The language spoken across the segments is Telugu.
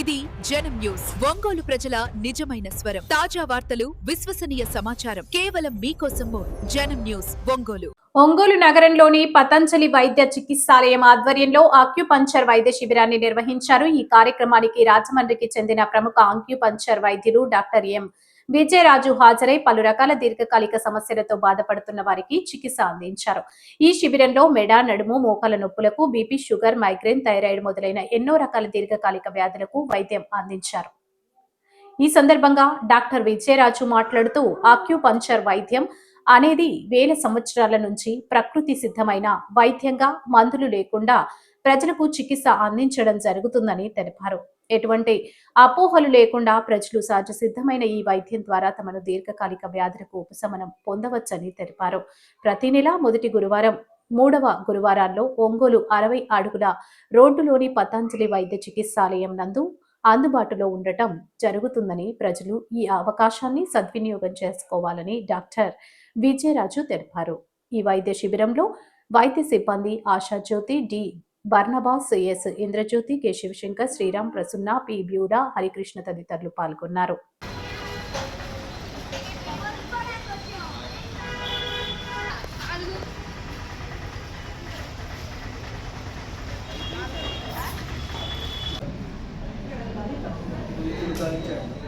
ఇది జనం న్యూస్. ఒంగోలు ప్రజల నిజమైన స్వరం. తాజా వార్తలు విశ్వసనీయ సమాచారం. కేవలం మీకోసం జనం న్యూస్ ఒంగోలు. ఒంగోలు నగరంలోని పతంజలి వైద్య చికిత్సాలయం ఆధ్వర్యంలో ఆక్యుపంచర్ వైద్య శిబిరాన్ని నిర్వహించారు. ఈ కార్యక్రమానికి రాజమండ్రికి చెందిన ప్రముఖ ఆక్యుపంచర్ వైద్యులు డాక్టర్ ఎం. విజయరాజు హాజరై పలు రకాల దీర్ఘకాలిక సమస్యలతో బాధపడుతున్న వారికి చికిత్స అందించారు. ఈ శిబిరంలో మెడ నడుము మోకాల నొప్పులకు బీపీ షుగర్ మైగ్రేన్ థైరాయిడ్ మొదలైన ఎన్నో రకాల దీర్ఘకాలిక వ్యాధులకు వైద్యం అందించారు. ఈ సందర్భంగా డాక్టర్ విజయరాజు మాట్లాడుతూ ఆక్యుపంచర్ వైద్యం అనేది వేల సంవత్సరాల నుంచి ప్రకృతి సిద్ధమైన వైద్యంగా మందులు లేకుండా ప్రజలకు చికిత్స అందించడం జరుగుతుందని తెలిపారు. ఎటువంటి అపోహలు లేకుండా ప్రజలు సహజ సిద్ధమైన ఈ వైద్యం ద్వారా తమను దీర్ఘకాలిక వ్యాధులకు ఉపశమనం పొందవచ్చని తెలిపారు. ప్రతి నెల మొదటి గురువారం మూడవ గురువారాల్లో ఒంగోలు అరవై అడుగుల రోడ్డులోని పతంజలి వైద్య చికిత్సాలయం నందు అందుబాటులో ఉండటం జరుగుతుందని ప్రజలు ఈ అవకాశాన్ని సద్వినియోగం చేసుకోవాలని డాక్టర్ విజయరాజు తెలిపారు. ఈ వైద్య శిబిరంలో వైద్య సిబ్బంది Ashajyothi D. Barnabas S Indrajyothi K. Sivasankar Sriram Prasunna P. బ్యూడా Harikrishna తదితరులు పాల్గొన్నారు. కొంచెం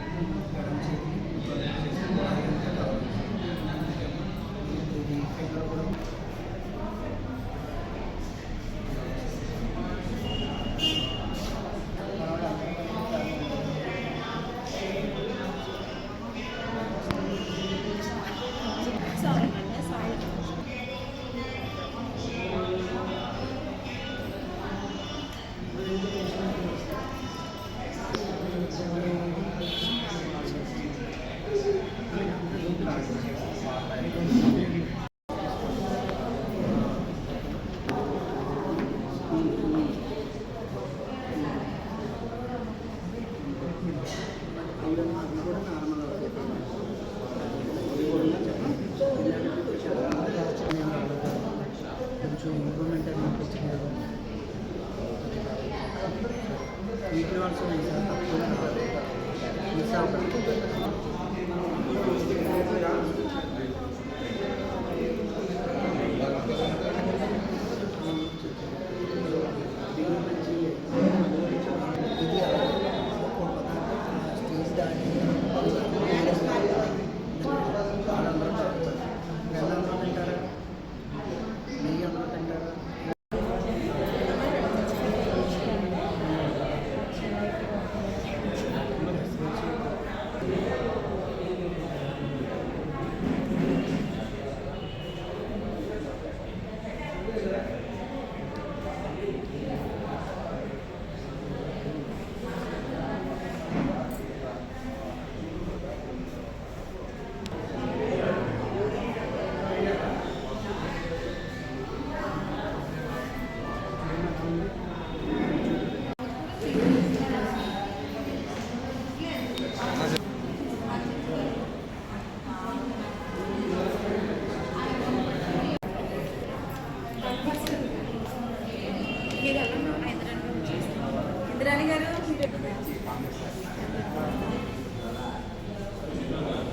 说明一下，咱们。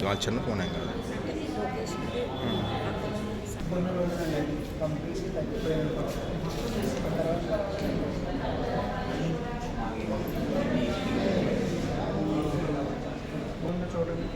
వాళ్ళ చిన్న ఫోన్ కదా. కాదు చూడండి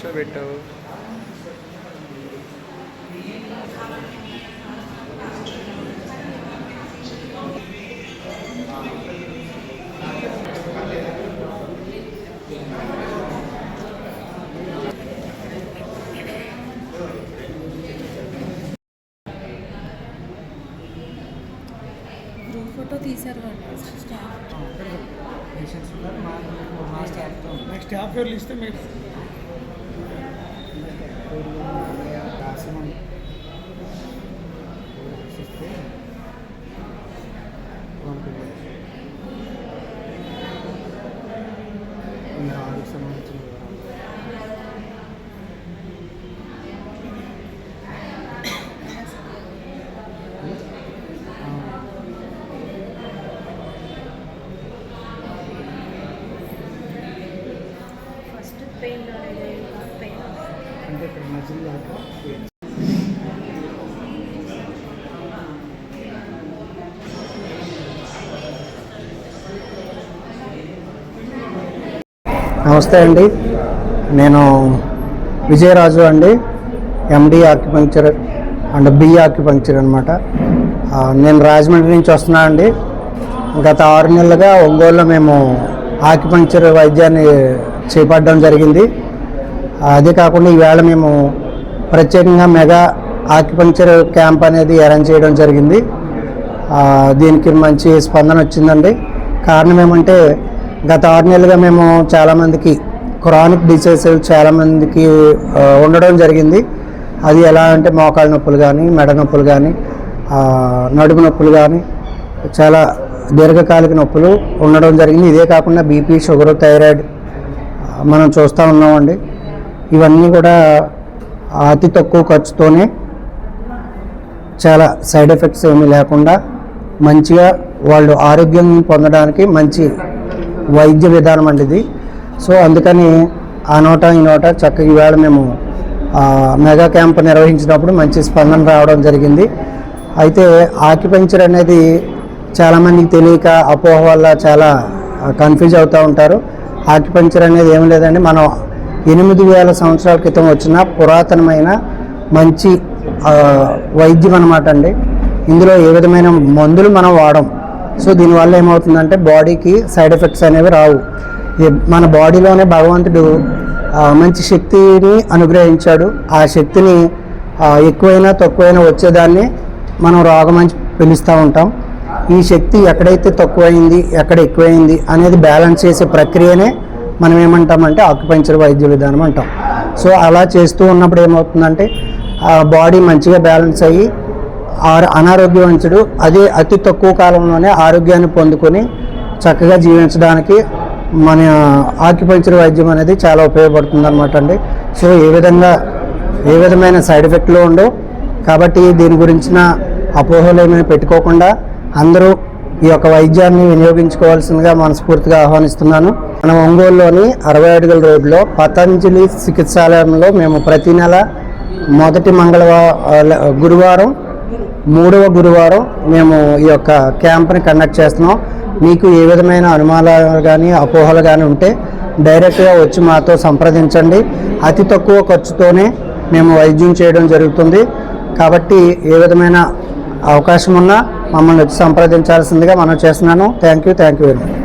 కూర్చోబెట్టావు గ్రూప్ ఫోటో తీశారు వాళ్ళు స్టాఫ్ పేషెంట్స్ ఉన్నారు మా మా స్టాఫ్తో నెక్స్ట్ స్టాఫ్ పేర్లు ఇస్తే మీరు నమస్తే అండి. నేను విజయరాజు అండి. MD acupuncture and B acupuncture అనమాట నేను రాజమండ్రి నుంచి వస్తున్నా అండి. గత ఆరు నెలలుగా ఒంగోలులో మేము ఆక్యుపంక్చర్ వైద్యాన్ని చేపట్టడం జరిగింది. అదే కాకుండా ఈవేళ మేము ప్రత్యేకంగా మెగా ఆక్యుపంక్చర్ క్యాంప్ అనేది అరేంజ్ చేయడం జరిగింది. దీనికి మంచి స్పందన వచ్చిందండి. కారణం ఏమంటే గత ఆరు నెలలుగా మేము చాలామందికి క్రానిక్ డిసీజ్ చాలామందికి ఉండడం జరిగింది. అది ఎలా అంటే మోకాళ్ళ నొప్పులు కానీ మెడ నొప్పులు కానీ నడుము నొప్పులు కానీ చాలా దీర్ఘకాలిక నొప్పులు ఉండడం జరిగింది. ఇదే కాకుండా బీపీ షుగర్ థైరాయిడ్ మనం చూస్తూ ఉన్నామండి. ఇవన్నీ కూడా అతి తక్కువ ఖర్చుతోనే చాలా సైడ్ ఎఫెక్ట్స్ ఏమీ లేకుండా మంచిగా వాళ్ళు ఆరోగ్యం పొందడానికి మంచి వైద్య విధానం అండి ఇది. సో అందుకని ఆ నోట ఈ నోట చక్కగా ఈవేళ మేము మెగా క్యాంప్ నిర్వహించినప్పుడు మంచి స్పందన రావడం జరిగింది. అయితే ఆక్యుపెంచర్ అనేది చాలామందికి తెలియక అపోహ వల్ల చాలా కన్ఫ్యూజ్ అవుతూ ఉంటారు. ఆక్యుపెంచర్ అనేది ఏం లేదండి. మనం ఎనిమిది వేల సంవత్సరాల క్రితం వచ్చిన పురాతనమైన మంచి వైద్యం అనమాట అండి. ఇందులో ఏ విధమైన మందులు మనం వాడం? సో దీనివల్ల ఏమవుతుందంటే బాడీకి సైడ్ ఎఫెక్ట్స్ అనేవి రావు. మన బాడీలోనే భగవంతుడు మంచి శక్తిని అనుగ్రహించాడు. ఆ శక్తిని ఎక్కువైనా తక్కువైనా వచ్చేదాన్ని మనం రోగం అని పిలుస్తూ ఉంటాం. ఈ శక్తి ఎక్కడైతే తక్కువైంది ఎక్కడ ఎక్కువైంది అనేది బ్యాలెన్స్ చేసే ప్రక్రియనే మనం ఏమంటామంటే ఆక్యుపెంచర్ వైద్య విధానం అంటాం. సో అలా చేస్తూ ఉన్నప్పుడు ఏమవుతుందంటే ఆ బాడీ మంచిగా బ్యాలెన్స్ అయ్యి ఆర అనారోగ్యవంతుడు అదే అతి తక్కువ కాలంలోనే ఆరోగ్యాన్ని పొందుకొని చక్కగా జీవించడానికి మన ఆక్యుపెంచర్ వైద్యం అనేది చాలా ఉపయోగపడుతుంది అనమాట అండి. సో ఏ విధంగా ఏ విధమైన సైడ్ ఎఫెక్ట్లు ఉండవు. కాబట్టి దీని గురించిన అపోహలు ఏమైనా పెట్టుకోకుండా అందరూ ఈ యొక్క వైద్యాన్ని వినియోగించుకోవాల్సిందిగా మనస్ఫూర్తిగా ఆహ్వానిస్తున్నాను. మన ఒంగోలులోని అరవై అడుగుల రోడ్లో పతంజలి చికిత్సాలయంలో మేము ప్రతి నెల మొదటి మంగళవారం గురువారం మూడవ గురువారం మేము ఈ యొక్క క్యాంప్ని కండక్ట్ చేస్తున్నాం. మీకు ఏ విధమైన అనుమానాలు కానీ అపోహలు కానీ ఉంటే డైరెక్ట్గా వచ్చి మాతో సంప్రదించండి. అతి తక్కువ ఖర్చుతోనే మేము వైద్యం చేయడం జరుగుతుంది. కాబట్టి ఏ విధమైన అవకాశం ఉన్నా మమ్మల్ని వచ్చి సంప్రదించాల్సిందిగా మనం చేస్తున్నాను. Thank you thank you very much